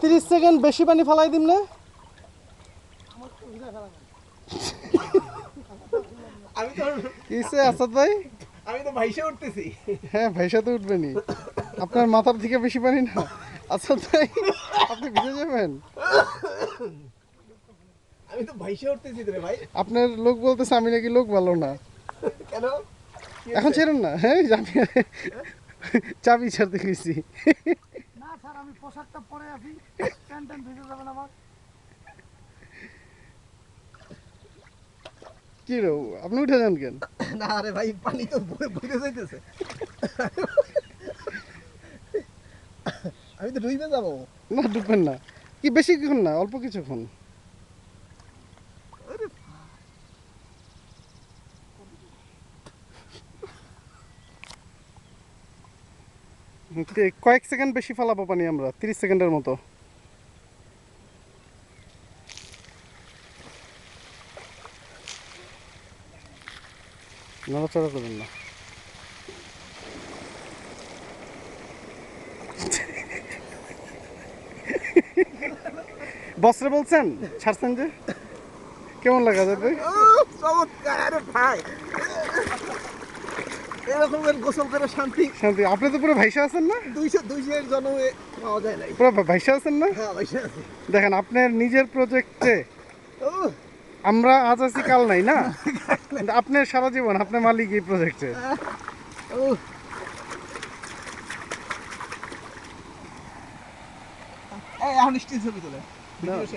তিরিশ সেকেন্ড বেশি পানি ফালাই দিম না? আমি তো কিসে আসাদ ভাই? আমি তো ভাইসে উঠতেছি। হ্যাঁ ভাইসা তো উঠবেনি আপনার মাথার থেকে বেশি পানি না? আসাদ ভাই আপনি ভিজে যাবেন? আমি তো ভাইসে উঠতেছি রে ভাই। আপনার লোক বলতেছে আমি নাকি লোক ভালো না। কেন? এখন? ছেড়ুন না হ্যাঁ আমি চাবি ছাড়তে গেছি। না স্যার আমি পোশাকটা পরে আছি। প্যান্ট ভিজে যাবেন আমার। কি রো আপনি উঠে যান কেন? না রে ভাই পানি তো বইতে যাইতেছে। আমি তো ডুইবে যাব। না ডুববেন না। কি বেশিক্ষণ না? অল্প কিছুক্ষণ? কয়েক সেকেন্ড বেশি ফালাবো পানি আমরা তিরিশ সেকেন্ডের মতো। নড়াচড়া করুন না। বসরে বলছেন? ছাড়ছেন যে? কেমন লাগা যাবে? চমৎকার ভাই। এরকমের গোসল করে শান্তি। শান্তি। আপনি তো পুরো ভাইসা আছেন না? দুইশো দুইশো এর জন্মে পাওয়া যায় নাই। পুরো ভাইসা আছেন না? হ্যাঁ ভাইসে আছি। দেখেন আপনার নিজের প্রজেক্টে আমরা আজ আছি কাল নাই না? আপনার সারা জীবন আপনার মালিক এই প্রজেক্টে ও। এই এখন ছবি তোলে ¿Qué no. es?